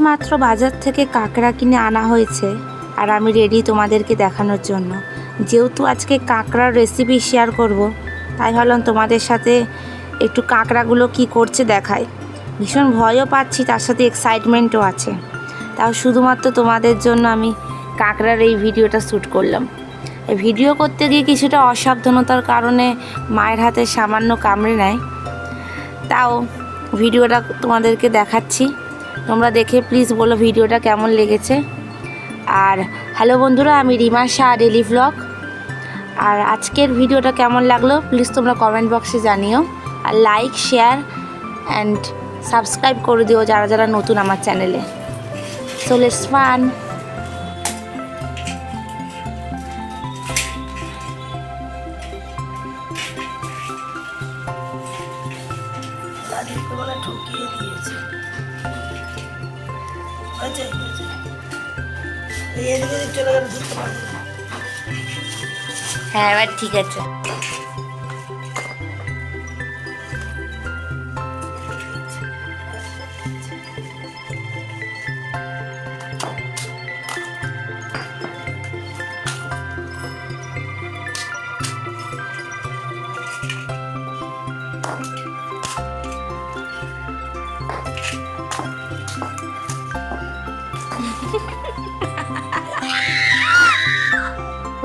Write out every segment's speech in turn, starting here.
মাত্র বাজার থেকে কাঁকড়া কিনে আনা হয়েছে, আর আমি রেডি তোমাদেরকে দেখানোর জন্য। যেহেতু আজকে কাঁকড়ার রেসিপি শেয়ার করব, তাই ভাবলাম তোমাদের সাথে একটু কাঁকড়াগুলো কি করছে দেখায় ভীষণ ভয়ও পাচ্ছি, তার সাথে এক্সাইটমেন্টও আছে। তাও শুধুমাত্র তোমাদের জন্য আমি কাঁকড়ার এই ভিডিওটা শ্যুট করলাম। ভিডিও করতে গিয়ে কিছুটা অসাবধানতার কারণে মায়ের হাতে সামান্য কামড়ে নেয়। তাও ভিডিওটা তোমাদেরকে দেখাচ্ছি। তোমরা দেখে প্লিজ বলো ভিডিওটা কেমন লেগেছে। আর হ্যালো বন্ধুরা, আমি রিমা শাহ ডেলি ভ্লগ আর আজকের ভিডিওটা কেমন লাগল প্লিজ তোমরা কমেন্ট বক্সে জানিও। আর লাইক শেয়ার অ্যান্ড সাবস্ক্রাইব করে দিও যারা যারা নতুন আমার চ্যানেলে সো লেটস ফান ঠকিয়ে দিয়েছে। পারবে না হ্যাঁ এবার ঠিক আছে।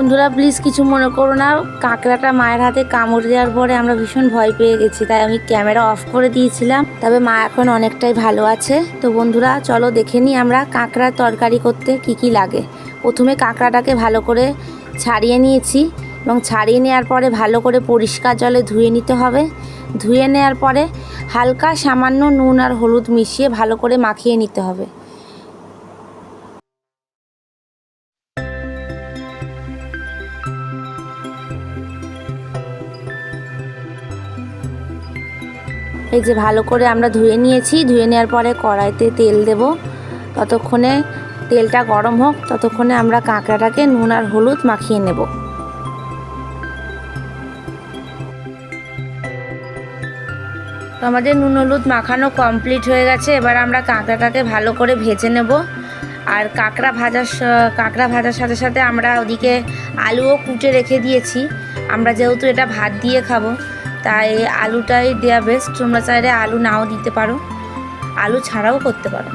বন্ধুরা প্লিজ কিছু মনে করো না। কাঁকড়াটা মায়ের হাতে কামড় দেওয়ার পরে আমরা ভীষণ ভয় পেয়ে গেছি, তাই আমি ক্যামেরা অফ করে দিয়েছিলাম। তবে মা এখন অনেকটাই ভালো আছে। তো বন্ধুরা, চলো দেখে নিই আমরা কাঁকড়ার তরকারি করতে কি কি লাগে। প্রথমে কাঁকড়াটাকে ভালো করে ছাড়িয়ে নিয়েছি এবং ছাড়িয়ে নেওয়ার পরে ভালো করে পরিষ্কার জলে ধুয়ে নিতে হবে। ধুয়ে নেওয়ার পরে হালকা সামান্য নুন আর হলুদ মিশিয়ে ভালো করে মাখিয়ে নিতে হবে। এই যে ভালো করে আমরা ধুয়ে নিয়েছি। ধুয়ে নেওয়ার পরে কড়াইতে তেল দেব। ততক্ষণে তেলটা গরম হোক, ততক্ষণে আমরা কাঁকড়াটাকে নুন আর হলুদ মাখিয়ে নেব। তো আমাদের নুন হলুদ মাখানো কমপ্লিট হয়ে গেছে। এবার আমরা কাঁকড়াটাকে ভালো করে ভেজে নেব। আর কাঁকড়া ভাজার কাঁকড়া ভাজার সাথে সাথে আমরা ওদিকে আলুও কুটে রেখে দিয়েছি। আমরা যেহেতু এটা ভাত দিয়ে খাব তাই আলুটাই দেওয়া বেস্ট তোমরা চাইলে আলু নাও দিতে পারো। আলু ছাড়াও করতে পারো।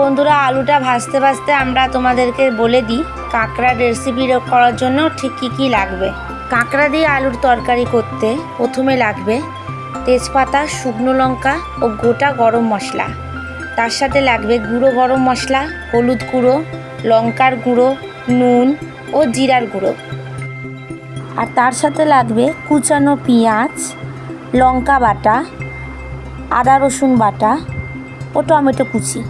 বন্ধুরা, আলুটা ভাজতে ভাজতে আমরা তোমাদেরকে বলে দিই, কাঁকড়ার রেসিপি করার জন্য ঠিক কী কী লাগবে। কাঁকড়া দিয়ে আলুর তরকারি করতে প্রথমে লাগবে তেজপাতা, শুকনো লঙ্কা ও গোটা গরম মশলা। তার সাথে লাগবে গুঁড়ো গরম মশলা, হলুদ গুঁড়ো, লঙ্কার গুঁড়ো, নুন ও জিরার গুঁড়ো। আর তার সাথে লাগবে কুচানো পেঁয়াজ, লঙ্কা বাটা, আদা রসুন বাটা ও টমেটো কুচি।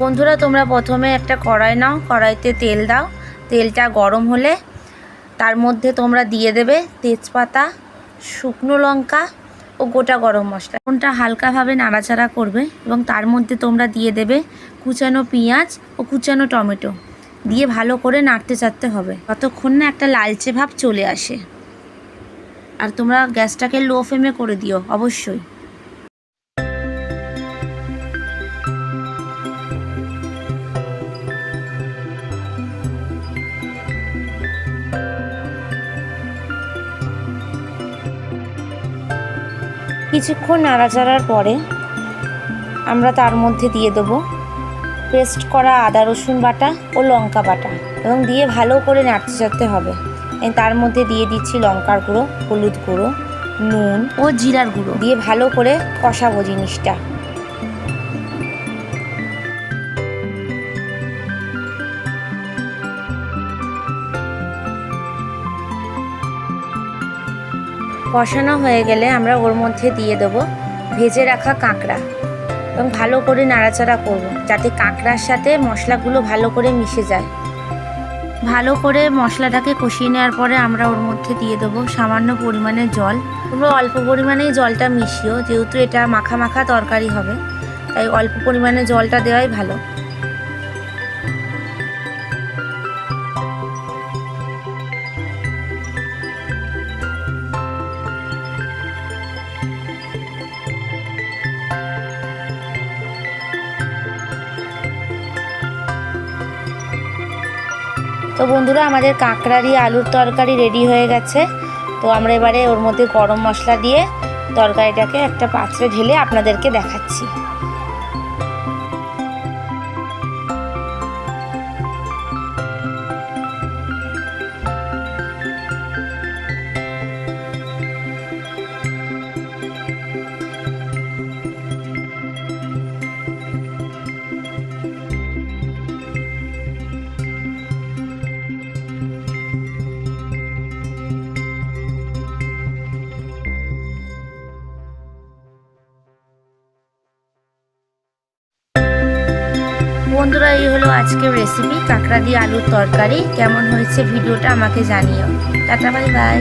বন্ধুরা, তোমরা প্রথমে একটা কড়াই নাও, কড়াইতে তেল দাও। তেলটা গরম হলে তার মধ্যে তোমরা দিয়ে দেবে তেজপাতা, শুকনো লঙ্কা ও গোটা গরম মশলা। কোনটা হালকাভাবে নাড়াচাড়া করবে এবং তার মধ্যে তোমরা দিয়ে দেবে কুচানো পেঁয়াজ ও কুচানো টমেটো। দিয়ে ভালো করে নাড়তে চাড়তে হবে। ততক্ষণ না একটা লালচে ভাব চলে আসে। আর তোমরা গ্যাসটাকে লো ফ্লেমে করে দিও, অবশ্যই। কিছুক্ষণ নাড়াচাড়ার পরে আমরা তার মধ্যে দিয়ে দেবো পেস্ট করা আদা রসুন বাটা ও লঙ্কা বাটা এবং দিয়ে ভালো করে নাড়তে চাড়তে হবে। তার মধ্যে দিয়ে দিচ্ছি লঙ্কার গুঁড়ো হলুদ গুঁড়ো নুন ও জিরার গুঁড়ো। দিয়ে ভালো করে কষাবো জিনিসটা। কষানো হয়ে গেলে আমরা ওর মধ্যে দিয়ে দেবো ভেজে রাখা কাঁকড়া এবং ভালো করে নাড়াচাড়া করব যাতে কাঁকড়ার সাথে মশলাগুলো ভালো করে মিশে যায়। ভালো করে মশলাটাকে কষিয়ে নেওয়ার পরে আমরা ওর মধ্যে দিয়ে দেবো সামান্য পরিমাণে জল। তোমরা অল্প পরিমাণেই জলটা মিশিও, যেহেতু এটা মাখা মাখা তরকারি হবে, তাই অল্প পরিমাণে জলটা দেওয়াই ভালো। বন্ধুরা, আমাদের কাঁকড়ারি আলুর তরকারি রেডি হয়ে গেছে। তো আমরা এবারে ওর মধ্যে গরম মশলা দিয়ে তরকারিটাকে একটা পাত্রে ঢেলে আপনাদেরকে দেখাচ্ছি। বন্ধুরা, এই হলো আজকের রেসিপি কাঁকড়া দিয়ে আলুর তরকারি। কেমন হয়েছে ভিডিওটা আমাকে জানিও। Tata bye bye